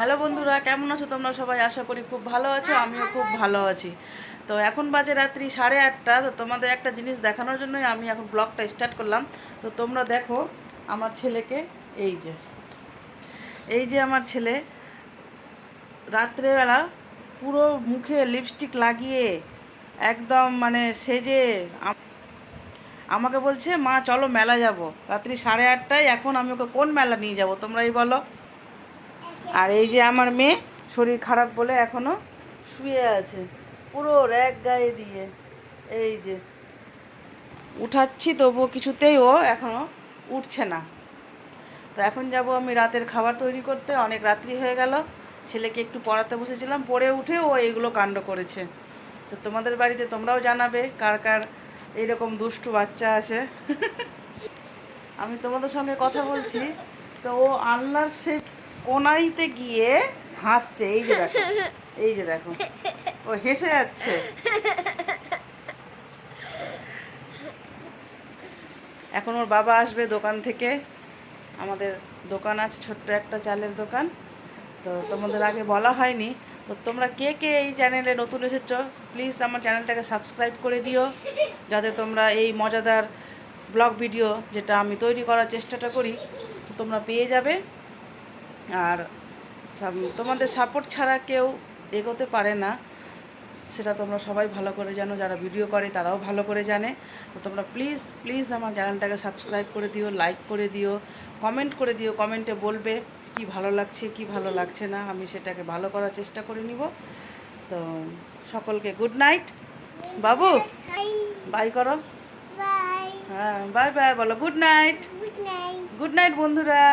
Hello বন্ধুরা, কেমন আছো তোমরা সবাই? আশা করি খুব ভালো আছো, আমিও খুব ভালো আছি। তো এখন বাজে রাত্রি সাড়ে আটটা, তো তোমাদের একটা জিনিস দেখানোর জন্যই আমি এখন ব্লগটা স্টার্ট করলাম। তো তোমরা দেখো আমার ছেলেকে, এই যে এই যে আমার ছেলে, রাত্রেবেলা পুরো মুখে লিপস্টিক লাগিয়ে একদম মানে সেজে আমাকে বলছে, মা, চলো মেলা যাব। রাত্রি সাড়ে আটটায় এখন আমি ওকে কোন মেলা নিয়ে যাব তোমরাই বলো। আর এই যে আমার মেয়ে শরীর খারাপ বলে এখনও শুয়ে আছে। পুরো র্যাক গায়ে দিয়ে। এই যে। উঠাচ্ছি, তবুও কিছুতেই ও এখনও উঠছে না। তো এখন যাব আমি রাতের খাবার তৈরি করতে। অনেক রাত্রি হয়ে গেল। ছেলেকে একটু পড়াতে বসেছিলাম। পড়ে উঠে ও এইগুলো কাণ্ড করেছে। তো তোমাদের বাড়িতে তোমরাও জানাবে কার কার এইরকম দুষ্টু বাচ্চা আছে। আমি তোমাদের সঙ্গে কথা বলছি। তো ও আল্লাহর সে কোনাইতে গিয়ে হাসছে। এই যে দেখো, এই যে দেখো। ও হেসে যাচ্ছে। এখন ওর বাবা আসবে দোকান থেকে। আমাদের দোকান আছে, ছোট্ট একটা চালের দোকান। তো তোমাদের আগে বলা হয়নি। তো তোমরা কে কে এই চ্যানেলে নতুন এসেছ প্লিজ আমার চ্যানেলটাকে সাবস্ক্রাইব করে দিও। যাতে তোমরা এই মজাদার ব্লগ ভিডিও যেটা আমি তৈরি করার চেষ্টাটা করি তোমরা পেয়ে যাবে। আর তোমাদের সাপোর্ট ছাড়া কেউ এগোতে পারে না। সেটা তোমরা সবাই ভালো করে জানো যারা ভিডিও করে তারাও ভালো করে জানে। তো তোমরা প্লিজ প্লিজ আমার চ্যানেলটাকে সাবস্ক্রাইব করে দিও লাইক করে দিও কমেন্ট করে দিও কমেন্টে বলবে কি ভালো লাগছে কি ভালো লাগছে না আমি সেটাকে ভালো করার চেষ্টা করে নিব। তো সকলকে গুড নাইট বাবু বাই করো। হ্যাঁ বাই বাই বলো গুড নাইট গুড নাইট বন্ধুরা।